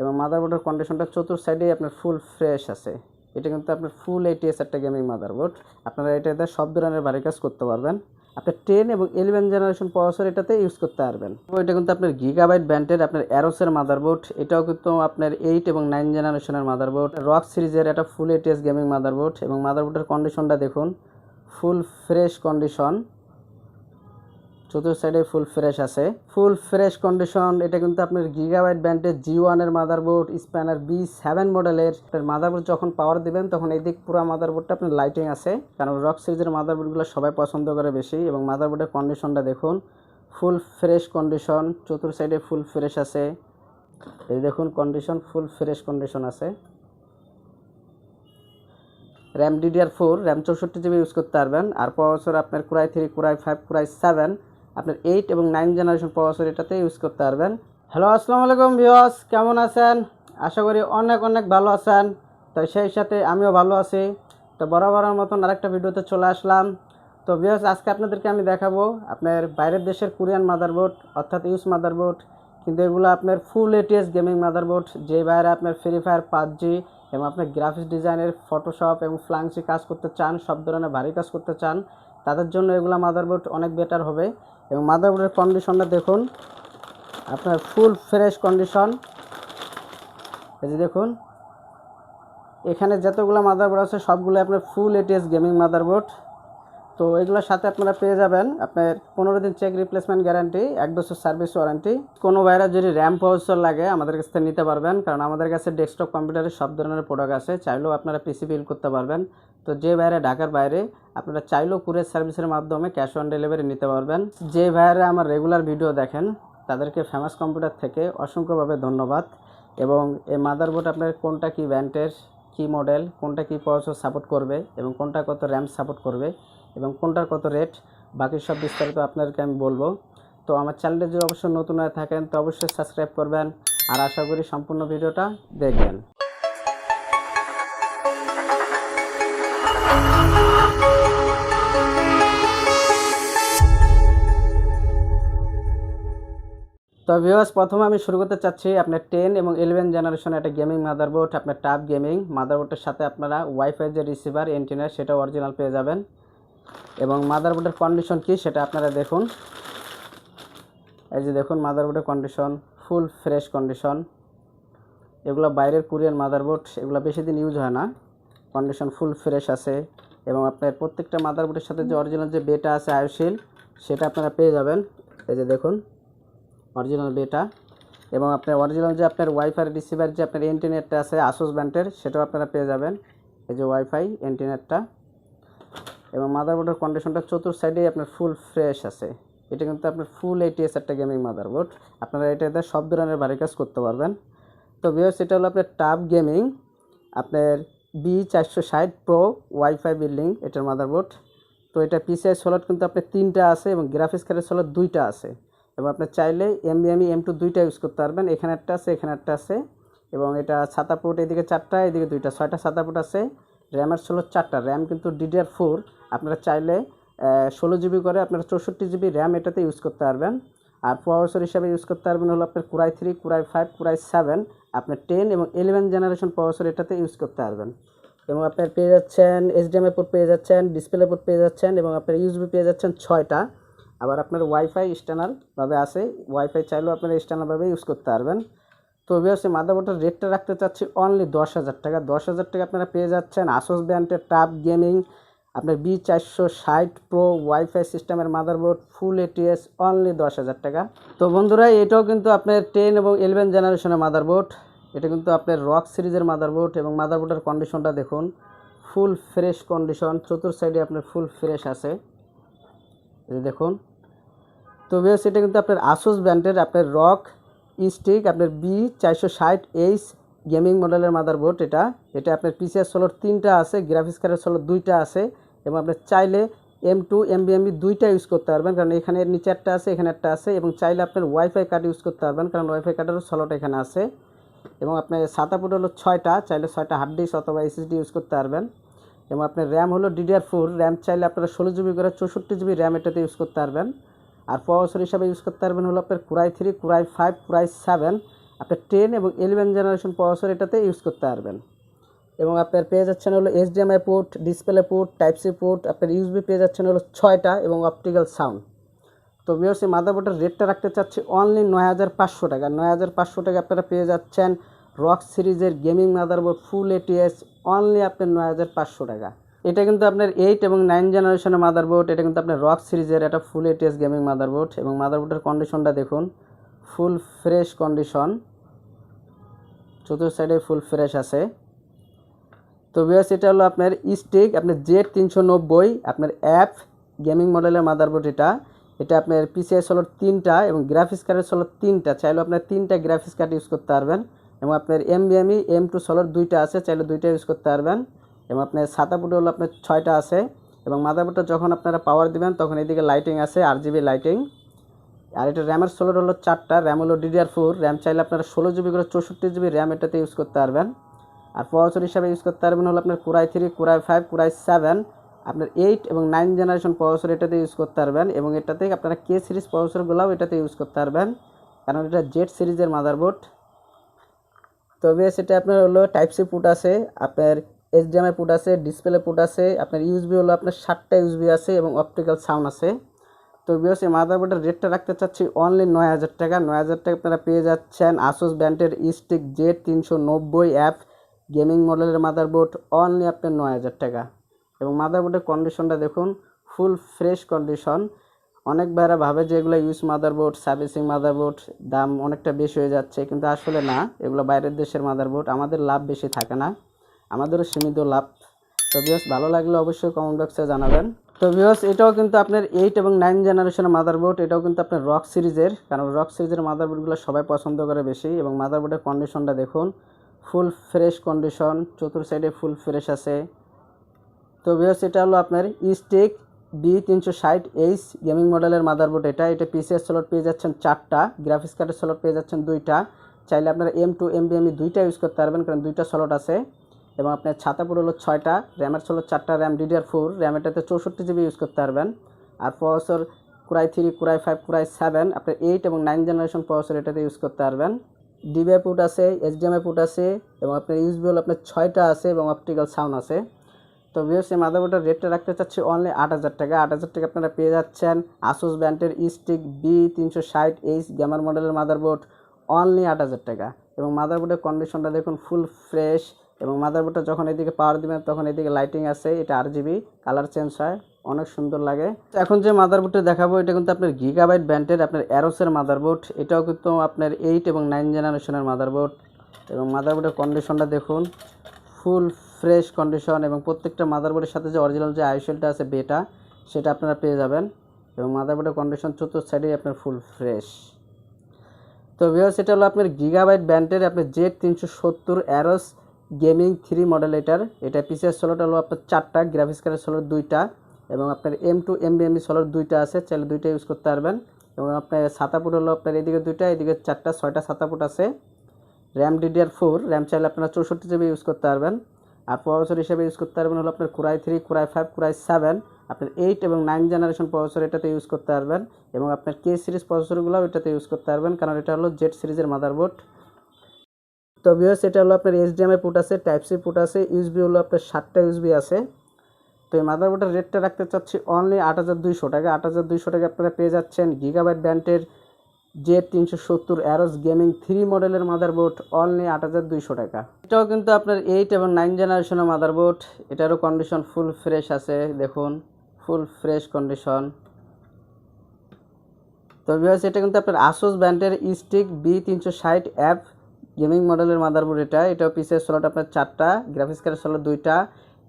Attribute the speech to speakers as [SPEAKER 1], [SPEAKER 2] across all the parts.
[SPEAKER 1] এবং মাদারবোর্ডের কন্ডিশনটা চতুর সাইডেই আপনার ফুল ফ্রেশ আছে। এটা কিন্তু আপনার ফুল এইটিএস একটা গেমিং মাদারবোর্ড আপনারা এটাতে সব ধরনের বাড়ি কাজ করতে পারবেন। আপনার টেন এবং ইলেভেন জেনারেশন প্রসেসর এটাতে ইউজ করতে পারবেন। এটা কিন্তু আপনার গিগাবাইট ব্যান্ডের আপনার অ্যারোসের মাদারবোর্ড এটাও কিন্তু আপনার এইট এবং নাইন জেনারেশনের মাদারবোর্ড রক সিরিজের এটা ফুল এইটিএস গেমিং মাদারবোর্ড এবং মাদারবোর্ডের কন্ডিশনটা দেখুন ফুল ফ্রেশ কন্ডিশন চতুর্থ সাইডে ফুল ফ্রেশ আছে। ফুল ফ্রেশ কন্ডিশন এটা কিন্তু আপনার গিগাবাইট ব্যান্ডের জি ওয়ানের মাদারবোর্ড স্প্যানার বি সেভেন মডেলের আপনার মাদারবোর্ড যখন পাওয়ার দিবেন, তখন এই দিক পুরো মাদারবোর্ডটা আপনার লাইটিং আছে। কারণ রক সিরিজের মাদারবোর্ডগুলো সবাই পছন্দ করে বেশি এবং মাদারবোর্ডের কন্ডিশনটা দেখুন ফুল ফ্রেশ কন্ডিশন চতুর্থ সাইডে ফুল ফ্রেশ আছে। এই দেখুন কন্ডিশন ফুল ফ্রেশ কন্ডিশন আছে। র্যাম ডিডিআর ফোর র্যাম চৌষট্টি জিবি ইউজ করতে পারবেন। আর প্রসেসর আপনার core i three core i five core i seven আপনার এইট এবং নাইন জেনারেশন প্রসেসর এটাতে ইউজ করতে পারবেন। হ্যালো আসসালামু আলাইকুম ভিওস কেমন আছেন? আশা করি অনেক অনেক ভালো আছেন। তো সেই সাথে আমিও ভালো আছি। তো বরাবরের মতন আরেকটা ভিডিওতে চলে আসলাম। তো ভিওস আজকে আপনাদেরকে আমি দেখাবো আপনার বাইরের দেশের কোরিয়ান মাদারবোর্ড অর্থাৎ ইউজ মাদারবোর্ড কিন্তু এগুলো আপনার ফুল এটিএস গেমিং মাদারবোর্ড যে বাইরে আপনার ফ্রি ফায়ার পাবজি এবং আপনার গ্রাফিক্স ডিজাইনের ফটোশপ এবং ফ্লাংসি কাজ করতে চান, সব ধরনের ভারী কাজ করতে চান, তাদের জন্য এগুলো মাদারবোর্ড অনেক বেটার হবে। এবং মাদারবোর্ডের কন্ডিশনটা দেখুন। আপনার ফুল ফ্রেশ কন্ডিশন এই যে দেখুন। এখানে যতগুলো মাদারবোর্ড আছে, সবগুলো আপনার ফুল এটিএস গেমিং মাদারবোর্ড। তো এগুলোর সাথে আপনারা পেয়ে যাবেন আপনার পনেরো দিন চেক রিপ্লেসমেন্ট গ্যারান্টি এক বছর সার্ভিস ওয়ারেন্টি কোনো ভাইরাস যদি র্যাম প্রসেসর লাগে, আমাদের কাছ থেকে নিতে পারবেন। কারণ আমাদের কাছে ডেস্কটপ কম্পিউটারের সব ধরনের প্রোডাক্ট আছে। চাইলেও আপনারা পিসি বিল করতে পারবেন। তো যে বাইরে ঢাকার বাইরে, আপনারা চাইলেও কুরিয়ার সার্ভিসের মাধ্যমে ক্যাশ অন ডেলিভারি নিতে পারবেন। যে ভাইয়ারে আমার রেগুলার ভিডিও দেখেন, তাদেরকে ফেমাস কম্পিউটার থেকে অসংখ্যভাবে ধন্যবাদ। এবং এই মাদারবোর্ড আপনার কোনটা কি ব্যান্ডের কি মডেল কোনটা কি প্রসেসর সাপোর্ট করবে, এবং কোনটা কত র্যাম সাপোর্ট করবে, এবং কোনটার কত রেট বাকি সব বিস্তারিত আপনাদেরকে আমি বলব। তো আমার চ্যানেলে যদি অবশ্যই নতুন হয়ে থাকেন, তো অবশ্যই সাবস্ক্রাইব করবেন। আর আশা করি সম্পূর্ণ ভিডিওটা দেখবেন। তো ভিউয়ার্স প্রথমে আমি শুরু করতে চাচ্ছি আপনার টেন এবং ইলেভেন জেনারেশন একটা গেমিং মাদারবোর্ড আপনার টাপ গেমিং মাদারবোর্ডের সাথে আপনারা ওয়াইফাই যে রিসিভার এন্টিনা সেটা অরিজিনাল পেয়ে যাবেন। এবং মাদারবোর্ডের কন্ডিশন কি সেটা আপনারা দেখুন। এই যে দেখুন মাদারবোর্ডের কন্ডিশন ফুল ফ্রেশ কন্ডিশন এগুলো বাইরের কোরিয়ান মাদারবোর্ড এগুলো বেশি দিন ইউজ হয় না। কন্ডিশন ফুল ফ্রেশ আছে। এবং আপনার প্রত্যেকটা মাদারবোর্ডের সাথে যে অরিজিনাল যে বেটা আছে আয়ুশিল সেটা আপনারা পেয়ে যাবেন। এই যে দেখুন। অরিজিনাল ডেটা এবং আপনার অরিজিনাল যে আপনার ওয়াইফাই রিসিভার যে আপনার ইন্টারনেটটা আছে আসুস ব্যান্ডের সেটাও আপনারা পেয়ে যাবেন। এই যে ওয়াইফাই ইন্টারনেটটা এবং মাদারবোর্ডের কন্ডিশনটা চতুর সাইডেই আপনার ফুল ফ্রেশ আছে। এটা কিন্তু আপনার ফুল এইটিএস একটা গেমিং মাদারবোর্ড আপনারা এটাতে সব ধরনের বাড়ি কাজ করতে পারবেন। তো বিয়স এটা হলো আপনার টাপ গেমিং আপনার বি চারশো ষাট প্রো ওয়াইফাই বিল্ডিং এটার মাদারবোর্ড তো এটা পিসিআই সোলার কিন্তু আপনার তিনটা আছে এবং গ্রাফিক্স কার্ডের সোলার দুইটা আছে। এবং আপনি চাইলে এমবিএমই এম টু দুইটা ইউজ করতে পারবেন। এখানে একটা আছে, এখানে একটা আছে। এবং এটা ছাতা পোর্ট এদিকে চারটা, এদিকে দুইটা। ছয়টা ছাতা পোর্ট আছে। র্যামের ষোলো চারটা। র্যাম কিন্তু ডিডিআর ফোর আপনারা চাইলে ষোলো জিবি করে আপনারা চৌষট্টি জিবি র্যাম এটাতে ইউজ করতে পারবেন। আর প্রসেসর হিসাবে ইউজ করতে পারবেন হলো আপনার core i three core i five core i seven আপনার টেন এবং ইলেভেন জেনারেশন প্রসেসর এটাতে ইউজ করতে পারবেন। এবং আপনার পেয়ে যাচ্ছেন এইচডিএমআই পোর্ট পেয়ে যাচ্ছেন ডিসপ্লে পোর্ট পেয়ে যাচ্ছেন এবং আপনার ইউজবি পেয়ে যাচ্ছেন ছয়টা। আবার আপনার ওয়াইফাই স্ট্যানারভাবে আছে ওয়াইফাই চাইলেও আপনারা স্ট্যানারভাবে ইউজ করতে পারবেন। তো অবভিয়াসলি মাদারবোর্ডের রেটটা রাখতে চাচ্ছি অনলি দশ হাজার টাকা। দশ হাজার টাকা আপনারা পেয়ে যাচ্ছেন আসোস ব্র্যান্ডের টাপ গেমিং আপনার বি চারশো ষাট প্রো ওয়াইফাই সিস্টেমের মাদারবোর্ড ফুল এটিএস অনলি দশ হাজার টাকা। তো বন্ধুরা, এটাও কিন্তু আপনার টেন এবং ইলেভেন জেনারেশনের মাদারবোর্ড এটা কিন্তু আপনার রক সিরিজের মাদারবোর্ড এবং মাদারবোর্ডের কন্ডিশনটা দেখুন। ফুল ফ্রেশ কন্ডিশন চতুর সাইডে আপনার ফুল ফ্রেশ আছে। দেখুন তো বেশ এটা কিন্তু আপনার আসুস ব্র্যান্ডের আপনার রক স্টিক আপনার বি চারশো ষাট এইচ গেমিং মডেলের মাদারবোর্ড এটা। এটা আপনার পিসিআর সোলোর তিনটা আছে গ্রাফিক্স কার্ডের সোলোর দুইটা আছে এবং আপনার চাইলে এম টু এমবিএমবি দুইটা ইউজ করতে পারবেন। কারণ এখানে নিচে একটা আছে, এখানে একটা আছে এবং চাইলে আপনার ওয়াইফাই কার্ড ইউজ করতে পারবেন। কারণ ওয়াইফাই কার্ডেরও সোলোটা এখানে আছে এবং আপনার সাতাপুট হলো ছয়টা, চাইলে ছয়টা হার্ড ডিস্ক অথবা এসএসডি ইউজ করতে পারবেন। এবং আপনার র্যাম হলো ডিডিআর ফোর র্যাম চাইলে আপনারা ষোলো জিবি করে চৌষট্টি জিবি র্যাম এটাতে ইউজ করতে পারবেন। আর প্রসেসর হিসাবে ইউজ করতে পারবেন হলো আপনার core i three core i five core i seven আপনার টেন এবং ইলেভেন জেনারেশন প্রসেসর এটাতে ইউজ করতে পারবেন। এবং আপনার পেয়ে যাচ্ছেন হলো HDMI port display port type C port আপনার ইউএসবি পেয়ে যাচ্ছেন হলো ছয়টা এবং অপটিক্যাল সাউন্ড তো বিওসি মাদারবোর্ডের রেটটা রাখতে চাচ্ছি অনলি নয় হাজার পাঁচশো টাকা। নয় হাজার পাঁচশো টাকা আপনারা পেয়ে যাচ্ছেন রক সিরিজের gaming motherboard full ATX only আপনার নয় হাজার পাঁচশো টাকা। এটা কিন্তু আপনার এইট এবং নাইন জেনারেশনের মাদারবোর্ড এটা কিন্তু আপনার রক সিরিজের একটা ফুল এটিএস গেমিং মাদারবোর্ড এবং মাদারবোর্ডের কন্ডিশনটা দেখুন ফুল ফ্রেশ কন্ডিশন চতুর্থ সাইডে ফুল ফ্রেশ আছে। তো বিয়াস এটা হলো আপনার স্টিক আপনার জেড তিনশো নব্বই, আপনার অ্যাপ গেমিং মডেলের মাদারবোর্ড এটা। এটা আপনার পিসিআই হলো তিনটা এবং গ্রাফিক্স কার্ডের হলো তিনটা। চাইলে আপনার তিনটা গ্রাফিক্স কার্ড ইউজ করতে পারবেন এবং আপনার এম এমবিএমই এম টু সোলার দুইটা আছে, চাইলে দুইটা ইউজ করতে পারবেন। এবং আপনার সাতাপুটে হলো আপনার ছয়টা আছে এবং মাদারবোর্ডটা যখন আপনারা পাওয়ার দিবেন, তখন এদিকে লাইটিং আছে আর জিবি লাইটিং আর এটা র্যামের ষোলোর হলো চারটা র্যাম হলো ডিডিআর ফোর র্যাম চাইলে আপনারা ষোলো জিবি করে চৌষট্টি জিবি র্যাম এটাতে ইউজ করতে পারবেন। আর প্রসেসর হিসাবে ইউজ করতে পারবেন হলো আপনার core i three core i five core i seven আপনার এইট এবং নাইন জেনারেশন প্রসেসর এটাতে ইউজ করতে পারবেন এবং এটাতে আপনারা কে সিরিজ প্রসেসরগুলোও এটাতে ইউজ করতে পারবেন, কারণ এটা জেড সিরিজের মাদারবোর্ড তবে সেটা আপনার হলো টাইপ সি পুট আছে, আপনার এইচডিএমআই পুট আছে ডিসপ্লে পুট আছে, আপনার ইউএসবি হলো আপনার ষাটটা ইউএসবি আছে এবং অপটিক্যাল সাউন্ড আছে। তো বিয়স এই মাদারবোর্ডের রেটটা রাখতে চাচ্ছি অনলি নয় হাজার টাকা। নয় হাজার টাকা আপনারা পেয়ে যাচ্ছেন আসুস ব্র্যান্ডের ইস্টিক জেড তিনশো নব্বই অ্যাপ গেমিং মডেলের মাদারবোর্ড অনলি আপনার নয় হাজার টাকা। এবং মাদারবোর্ডের কন্ডিশনটা দেখুন ফুল ফ্রেশ কন্ডিশন অনেক ভাইরা ভাবে যে এগুলো ইউজ মাদারবোর্ড সার্ভিসিং মাদারবোর্ড দাম অনেকটা বেশি হয়ে যাচ্ছে, কিন্তু আসলে না, এগুলো বাইরের দেশের মাদারবোর্ড আমাদের লাভ বেশি থাকে না। আমাদেরও সীমিত লাভ। তো বিয়স ভালো লাগলে অবশ্যই কমেন্ট বক্সে জানাবেন। তো বিয়স এটাও কিন্তু আপনার এইট এবং নাইন জেনারেশনের মাদারবোর্ড এটাও কিন্তু আপনার রক সিরিজের কারণ রক সিরিজের মাদারবোর্ডগুলো সবাই পছন্দ করে বেশি এবং মাদারবোর্ডের কন্ডিশনটা দেখুন। ফুল ফ্রেশ কন্ডিশন চতুর সাইডে ফুল ফ্রেশ আছে। তো বিয়স এটা হলো আপনার ইস্টিক বি তিনশো ষাট এইচ গেমিং মডেলের মাদারবোর্ড এটা। এটা পিসিএস স্লট পেয়ে যাচ্ছেন চারটা গ্রাফিক্স কার্ডের স্লট পেয়ে যাচ্ছেন দুইটা। চাইলে আপনারা এম টু এম বিএমই দুইটা ইউজ করতে পারবেন, কারণ দুইটা স্লট আছে। এবং আপনার ছাতাপুর হলো ছয়টা র্যামের হলো চারটা র্যাম ডিডিআর ফোর র্যাম এটাতে চৌষট্টি জিবি ইউজ করতে পারবেন। আর processor core i three core i five core i seven আপনার এইট এবং নাইন জেনারেশন প্রসেসর এটাতে ইউজ করতে পারবেন। ডিবিআই পুট আছে এইচডিএমআই পুট আছে এবং আপনার ইউজবি হলো আপনার ছয়টা আছে এবং অপটিক্যাল সাউন্ড আছে। তো এই মাদারবোর্ডের রেটটা রাখতে চাচ্ছি অনলি আট হাজার টাকা। আট হাজার টাকা আপনারা পেয়ে যাচ্ছেন আসুস ব্র্যান্ডের ইস্টিক বি তিনশো ষাট এইচ গ্যামার মডেলের মাদারবোর্ড অনলি আট হাজার টাকা। এবং মাদারবোর্ডের কন্ডিশনটা দেখুন ফুল ফ্রেশ এবং মাদারবোর্ডটা যখন এদিকে পাওয়ার দিবেন তখন এদিকে লাইটিং আছে, এটা আর জিবি কালার চেঞ্জ হয়, অনেক সুন্দর লাগে। এখন যে মাদারবোর্ডটা দেখাবো, এটা কিন্তু আপনার গিগাবাইট ব্যান্ডের আপনার অ্যারোসের মাদারবোর্ড এটাও কিন্তু আপনার এইট এবং নাইন জেনারেশনের মাদারবোর্ড এবং মাদারবোর্ডের কন্ডিশনটা দেখুন ফুল ফ্রেশ কন্ডিশন এবং প্রত্যেকটা মাদারবোর্ডের সাথে যে অরিজিনাল যে আইসেলটা আছে বেটা সেটা আপনারা পেয়ে যাবেন। এবং মাদারবোর্ডের কন্ডিশন চতুর্থ সাইডেই আপনার ফুল ফ্রেশ তো ভিওস এটা হলো আপনার গিগাবাইট ব্যান্ডের আপনার জেড তিনশো সত্তর অ্যারোস গেমিং থ্রি মডেল এটার এটা পিসিএস সোলোটা হলো আপনার চারটা গ্রাফিক্স কার্ডের সোলোর দুইটা এবং আপনার এম টু এম বিএমই সোলোর দুইটা আছে, চাইলে দুইটা ইউজ করতে পারবেন। এবং আপনার সাতাপুট হলো আপনার এদিকে দুইটা, এদিকে চারটা, ছয়টা সাতাপুট আছে। র্যাম ডিডিআর ফোর র্যাম চাইলে আপনারা চৌষট্টি জিবি ইউজ করতে পারবেন। আর প্রসেসর হিসেবে ইউজ করতে পারবেন হলো আপনার core i three core i five core i seven আপনার এইট এবং নাইন জেনারেশন প্রসেসর এটাতে ইউজ করতে পারবেন। এবং আপনার কে সিরিজ প্রসেসরগুলোও এটাতে ইউজ করতে পারবেন, কারণ এটা হলো জেড সিরিজের মাদারবোর্ড তো বিয়স এটা হলো আপনার এইচডিএমআই পুট আছে টাইপ সি পুট আছে ইউসবি হলো আপনার সাতটা ইউসবি আছে। তো এই মাদারবোর্ডের রেটটা রাখতে চাচ্ছি অনলি আট হাজার দুইশো টাকা। আট হাজার দুইশো টাকা আপনারা পেয়ে যাচ্ছেন গিগাবাইট ব্র্যান্ডের জে তিনশো সত্তর অ্যারোস গেমিং থ্রি মডেলের মাদারবোর্ড অনলি আট হাজার দুইশো টাকা। এটাও কিন্তু আপনার এইট এবং নাইন জেনারেশনের মাদারবোর্ড এটারও কন্ডিশন ফুল ফ্রেশ আছে, দেখুন ফুল ফ্রেশ কন্ডিশন তো বিভাস এটা কিন্তু আপনার আসুস ব্র্যান্ডের ইস্টিক বি তিনশো ষাট অ্যাপ গেমিং মডেলের মাদারবোর্ড এটা এটাও পিসের সোলার আপনার চারটা গ্রাফিক্স কার্ডের সোলার দুইটা,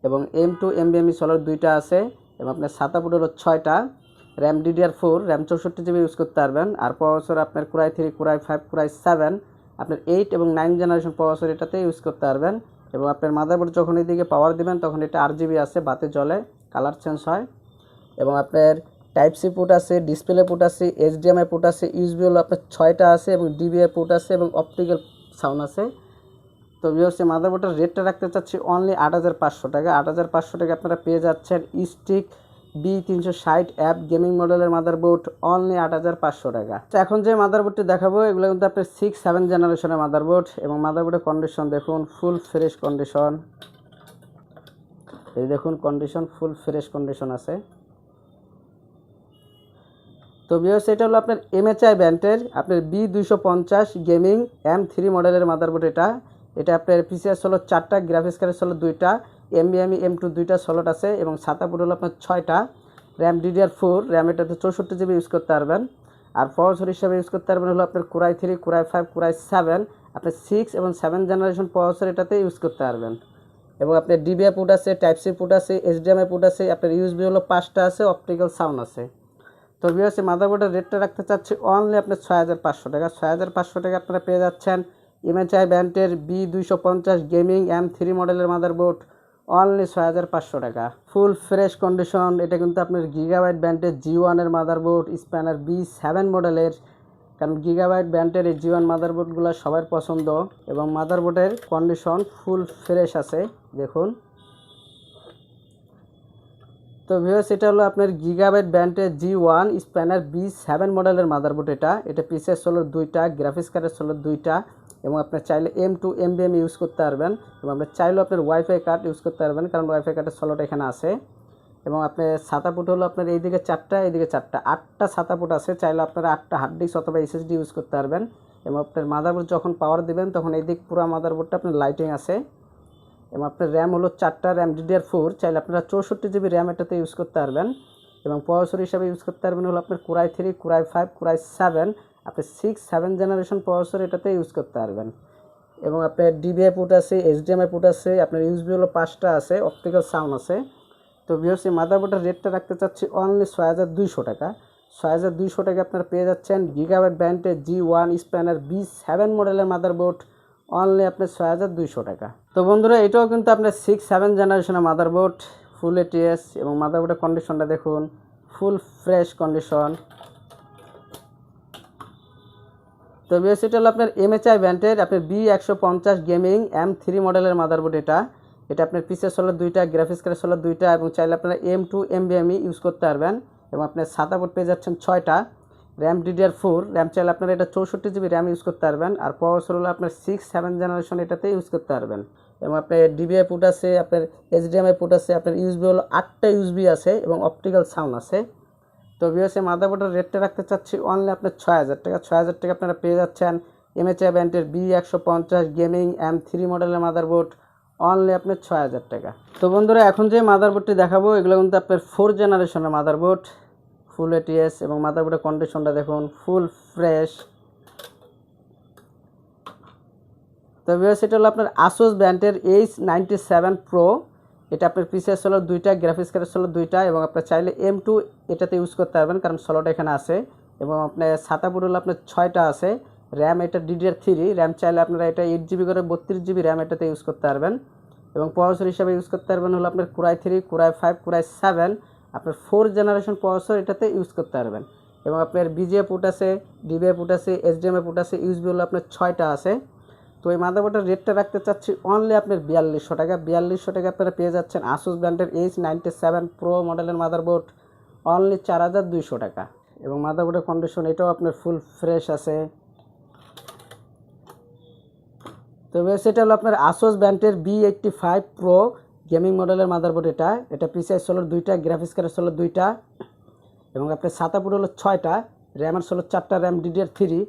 [SPEAKER 1] এবং এম টু এম বিএমই সোলার দুইটা আছে, এবং আপনার সাতাপুট হলো ছয়টা। র্যাম ডিডিআর ফোর র্যাম চৌষট্টি জিবি ইউজ করতে পারবেন, আর প্রসেসর আপনার core i three core i five core i seven আপনার এইট এবং নাইন জেনারেশন প্রসেসর এটাতে ইউজ করতে পারবেন, এবং আপনার মাদারবোর্ড যখন এদিকে পাওয়ার দিবেন, তখন এটা আর জিবি আছে, বাতে জলে কালার চেঞ্জ হয়। এবং আপনার টাইপ সি পুট আছে ডিসপ্লে পুট আছে এইচডিএমআই পুট আছে ইউসবি হলো আপনার ছয়টা আছে, এবং ডিবিআই পুট আছে, এবং অপটিক্যাল সাউন্ড আছে। তো ভিওসি মাদারবোর্ডের রেটটা রাখতে চাচ্ছি অনলি আট হাজার পাঁচশো টাকা। আট হাজার পাঁচশো টাকা আপনারা পেয়ে যাচ্ছেন স্টিক বি তিনশো ষাট অ্যাপ গেমিং মডেলের মাদারবোর্ড অনলি আট হাজার পাঁচশো টাকা। তো এখন যে মাদারবোর্ডটি দেখাবো, এগুলো কিন্তু আপনার সিক্স সেভেন জেনারেশনের মাদারবোর্ড এবং মাদারবোর্ডের কন্ডিশন দেখুন ফুল ফ্রেশ কন্ডিশন এই দেখুন কন্ডিশন ফুল ফ্রেশ কন্ডিশন আছে। তো বিয়স এটা হলো আপনার এমএচআই ব্যান্ডের, আপনার বি দুইশো পঞ্চাশ গেমিং এম থ্রি মডেলের মাদারবোর্ড এটা। এটা আপনার পিসিএস হলো চারটা গ্রাফিক্স কার্ড হলো দুইটা এমবিএমই এম টু দুইটা সলট আছে এবং সাতাপুর হলো আপনার ছয়টা। র্যাম ডিডিআর ফোর র্যাম এটাতে চৌষট্টি জিবি ইউজ করতে পারবেন। আর প্রসেসর হিসাবে ইউজ করতে পারবেন হলো আপনার core i three core i five core i seven আপনার সিক্স এবং সেভেন জেনারেশন প্রসেসর এটাতে ইউজ করতে পারবেন। এবং আপনার ডিবিআই পুট আছে টাইপ সি পুট আছে এইচডিএমআই পুট আছে, আপনার ইউএসবি হলো পাঁচটা আছে অপটিক্যাল সাউন্ড আছে। তো বিএসসি মাদারবোর্ডের রেটটা রাখতে চাচ্ছি অনলি আপনার ছয় হাজার পাঁচশো টাকা। ছয় হাজার পাঁচশো টাকা আপনারা পেয়ে যাচ্ছেন এমএচআই ব্যান্ডের বি দুইশো পঞ্চাশ গেমিং এম থ্রি মডেলের মাদারবোর্ড অনলি ছয় হাজার পাঁচশো টাকা। ফুল ফ্রেশ কন্ডিশন এটা কিন্তু আপনার গিগাবাইট ব্যান্ডের জি ওয়ানের মাদারবোর্ড স্প্যানার বি সেভেন মডেলের কারণ গিগাবাইট ব্যান্ডের এই জি ওয়ান মাদারবোর্ডগুলো সবার পছন্দ এবং মাদারবোর্ডের কন্ডিশন ফুল ফ্রেশ আছে, দেখুন। তো ভিউয়ার্স এটা হলো আপনার গিগাবাইট ব্যান্ডের G one sniper B seven মডেলের মাদারবোর্ড এটা। এটা পিসের হলো দুইটা গ্রাফিক্স কার্ডের হলো দুইটা এবং আপনার চাইলে M two M B M use করতে পারবেন এবং আপনার চাইলেও আপনার ওয়াইফাই কার্ড ইউজ করতে পারবেন কারণ ওয়াইফাই কার্ডের সলোট এখানে আছে এবং আপনার ছাতাপুট হলো আপনার এইদিকে চারটা এইদিকে চারটা। আটটা ছাতাপুট আছে, চাইলে আপনারা আটটা হার্ড ডিস্ক অথবা এসএসডি ইউজ করতে পারবেন এবং আপনার মাদারবোর্ড যখন পাওয়ার দেবেন, তখন এই দিক পুরো মাদারবোর্ডটা আপনার লাইটিং আছে। এবং আপনার র্যাম হলো চারটা র্যাম ডিডিআর ফোর চাইলে আপনারা চৌষট্টি জিবি র্যাম এটাতে ইউজ করতে পারবেন। এবং প্রসেসর হিসাবে ইউজ করতে পারবেন হলো আপনার core i three core i five core i seven আপনি সিক্স সেভেন জেনারেশন প্রসেসর এটাতে ইউজ করতে পারবেন। এবং আপনার ডিবিআই পুট আছে এইচডিএমআই পুট আছে, আপনার ইউজবি হলো পাঁচটা আছে অপটিক্যাল সাউন্ড আছে। তো বিহসি মাদারবোর্ডের রেটটা রাখতে চাচ্ছি অনলি ছয় হাজার দুইশো টাকা। ছয় হাজার দুইশো টাকা আপনারা পেয়ে যাচ্ছেন গিগাবাইট ব্র্যান্ডের G one sniper B seven মডেলের মাদারবোর্ড অনলি আপনার ছয় হাজার দুইশো টাকা। তো বন্ধুরা, এটাও কিন্তু আপনার সিক্স সেভেন জেনারেশনের মাদারবোর্ড ফুল এটিএস এবং মাদারবোর্ডের কন্ডিশনটা দেখুন ফুল ফ্রেশ কন্ডিশন তো বিএস এটা হলো আপনার এমএচআই ব্যান্ডের আপনার বি একশো পঞ্চাশ গেমিং এম থ্রি মডেলের মাদারবোর্ড এটা। এটা আপনার পিসের সোলার দুইটা গ্রাফিক্স কার্ডের হলো দুইটা এবং চাইলে আপনারা এম টু এম ইউজ করতে পারবেন। এবং আপনার সাদা বোর্ড পেয়ে যাচ্ছেন ছয়টা। র্যাম ডিডিআর ফোর র্যাম চাইলে আপনারা এটা চৌষট্টি জিবি র্যাম ইউজ করতে পারবেন। আর প্রসেসর হলো আপনার সিক্স সেভেন জেনারেশন এটাতে ইউজ করতে পারবেন। এবং আপনার ডিবিআই পুট আছে, আপনার এইচডিএমআই পুট আছে, আপনার ইউজবি হলো আটটা ইউজবি আছে এবং অপটিক্যাল সাউন্ড আছে। তো বিএসএ মাদারবোর্ডের রেটটা রাখতে চাচ্ছি অনলি আপনার ছয় হাজার টাকা। ছয় হাজার টাকা আপনারা পেয়ে যাচ্ছেন এমএচআই ব্যান্ডের বি একশো পঞ্চাশ গেমিং এম থ্রি মডেলের মাদারবোর্ড অনলি আপনার ছয় হাজার টাকা। তো বন্ধুরা, এখন যে মাদারবোর্ডটি দেখাবো, এগুলো কিন্তু আপনার ফোর জেনারেশনের মাদারবোর্ড ফুল এটিএস এবং মাদারবোর্ডের কন্ডিশনটা দেখুন, ফুল ফ্রেশ তো এটা হলো আপনার আসোস ব্র্যান্ডের এইচ নাইনটি সেভেন প্রো এটা আপনার পিসের হলো দুইটা গ্রাফিক্স কার্ডের হলো দুইটা এবং আপনার চাইলে এম টু এটাতে ইউজ করতে পারবেন, কারণ ষোলোটা এখানে আছে। এবং আপনার সাতাপুর হলো আপনার ছয়টা আছে। র্যাম এটা ডিডিআর থ্রি র্যাম চাইলে আপনারা এটা এইট জিবি করে বত্রিশ জিবি র্যাম এটাতে ইউজ করতে পারবেন। এবং প্রসেসর হিসাবে ইউজ করতে পারবেন হলো আপনার core i three core i five core i seven আপনার ফোর জেনারেশন প্রসেসর এটাতে ইউজ করতে পারবেন। এবং আপনার বিজিএ পুট আছে ডিবিএ পুট আছে এইচডিএমএ পুট আছে ইউজবি হলো আপনার ছয়টা আছে। তো এই মাদারবোর্ডের রেটটা রাখতে চাচ্ছি অনলি আপনার বিয়াল্লিশশো টাকা। বিয়াল্লিশশো টাকা আপনারা পেয়ে যাচ্ছেন আসুস ব্র্যান্ডের এইচ নাইনটি সেভেন প্রো মডেলের মাদারবোর্ড অনলি চার হাজার দুইশো টাকা। এবং মাদারবোর্ডের কন্ডিশন এটাও আপনার ফুল ফ্রেশ আছে। তবে সেটা হলো আপনার আসোস ব্র্যান্ডের B eighty five pro gaming মডেলের মাদারবোর্ড এটা। এটা পিসিআই ষোলোর দুইটা গ্রাফিক্স কার্ডের ষোলো দুইটা এবং আপনার সাতাপুর হলো ছয়টা। র্যামের ষোলো চারটা র্যাম ডিডিআর থ্রি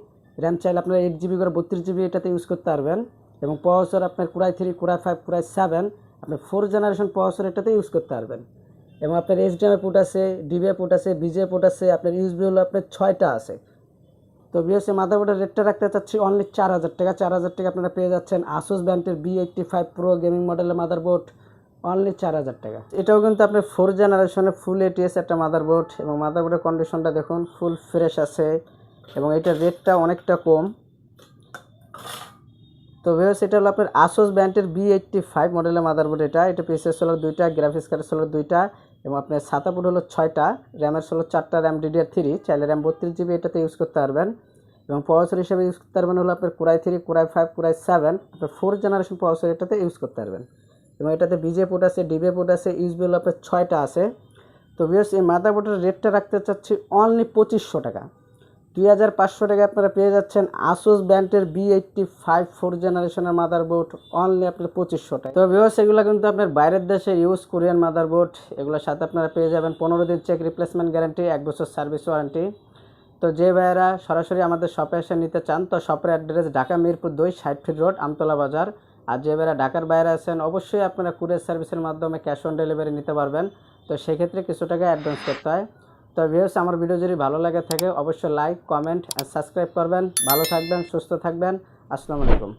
[SPEAKER 1] র্যাম চাইলে আপনার এইট জিবি করে বত্রিশ জিবি এটাতে ইউজ করতে পারবেন এবং প্রসেসর আপনার core i three core i five core i seven আপনার ফোর জেনারেশন প্রসেসর এটাতে ইউজ করতে পারবেন। এবং আপনার এইচডিএমএ পোর্ট আছে ডিবিএ পোর্ট আছে বিজে পুট আছে, আপনার ইউজবি হলো আপনার ছয়টা আছে। তো বিএসএ মাদারবোর্ডের রেটটা রাখতে চাচ্ছি অনলি চার হাজার টাকা। চার হাজার টাকা আপনারা পেয়ে যাচ্ছেন আসুস ব্র্যান্ডের B eighty five pro gaming মডেলের মাদারবোর্ড। অনলি চার হাজার টাকা। এটাও কিন্তু আপনার ফোর জেনারেশনের ফুল এটিএস একটা মাদারবোর্ড এবং মাদারবোর্ডের কন্ডিশনটা দেখুন ফুল ফ্রেশ আছে এবং এটার রেটটা অনেকটা কম। তো ভিউয়ার্স এটা হলো আপনার আসোস ব্র্যান্ডের বি এইটটি ফাইভ মডেলের মাদারবোর্ড এটা। এটা পিসের হলো দুইটা গ্রাফিক্স কার্ডের হলো দুইটা এবং আপনার সাতাপুর হলো ছয়টা র্যামের হলো চারটা র্যাম ডিডিআর থ্রি চাইলে র্যাম বত্রিশ জিবি এটাতে ইউজ করতে পারবেন। এবং প্রসেসর হিসেবে ইউজ করতে পারবেন হলো আপনার core i three core i five core i seven আপনার ফোর জেনারেশন প্রসেসর এটাতে ইউজ করতে পারবেন। এবং এটাতে বিজে পোর্ট আছে ডিবে পোর্ট আছে ইউজবি হলো আপনার ছয়টা আছে। তো তো এই এই মাদারবোর্ডের রেটটা রাখতে চাচ্ছি অনলি পঁচিশশো টাকা। দুই হাজার পাঁচশো টাকা আপনারা পেয়ে যাচ্ছেন আসুস ব্র্যান্ডের বি এইটটি ফাইভ ফোর জেনারেশনের মাদারবোর্ড অনলি আপনার পঁচিশশো টাকা তো ভিউস এগুলো কিন্তু আপনার বাইরের দেশে ইউজ কোরিয়ান মাদারবোর্ড এগুলোর সাথে আপনারা পেয়ে যাবেন পনেরো দিন চেক রিপ্লেসমেন্ট গ্যারান্টি এক বছর সার্ভিস ওয়ারেন্টি তো যে ভাইয়েরা সরাসরি আমাদের শপে এসে নিতে চান, তো শপের অ্যাড্রেস ঢাকা মিরপুর দুই, ষাট ফিট রোড আমতলা বাজার। আর যে এবারে ঢাকার বাইরে আছেন, অবশ্যই আপনারা কুরিয়ার সার্ভিসের মাধ্যমে ক্যাশ অন ডেলিভারি নিতে পারবেন। তো সেক্ষেত্রে কিছু টাকা অ্যাডভান্স করতে হয়। তো ভিউস আমার ভিডিও যদি ভালো লাগে থাকে, অবশ্যই লাইক কমেন্ট আর সাবস্ক্রাইব করবেন। ভালো থাকবেন, সুস্থ থাকবেন। আসসালামু আলাইকুম।